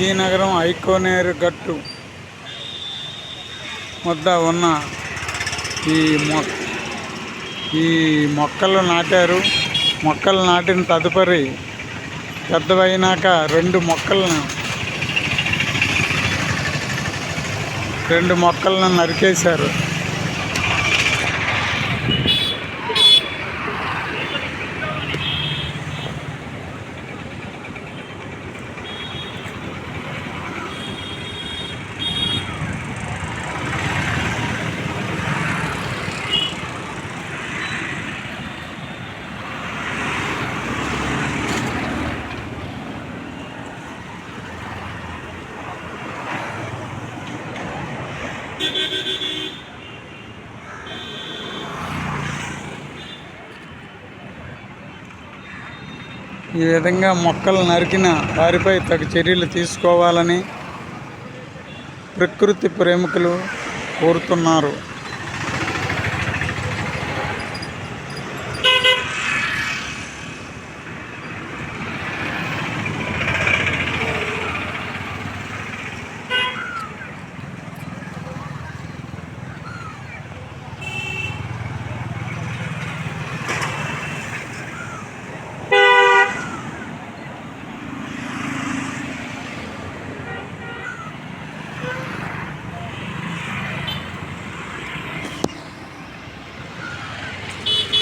విజయనగరం ఐకోనేరు గట్టు వద్ద ఉన్న ఈ మొ ఈ మొక్కలు నాటారు. మొక్కలు నాటిన తదుపరి పెద్దవైనాక రెండు మొక్కలను రెండు మొక్కలను నరికేశారు. ఈ విధంగా మొక్కలు నరికిన వారిపై తగు చర్యలు తీసుకోవాలని ప్రకృతి ప్రేమికులు కోరుతున్నారు.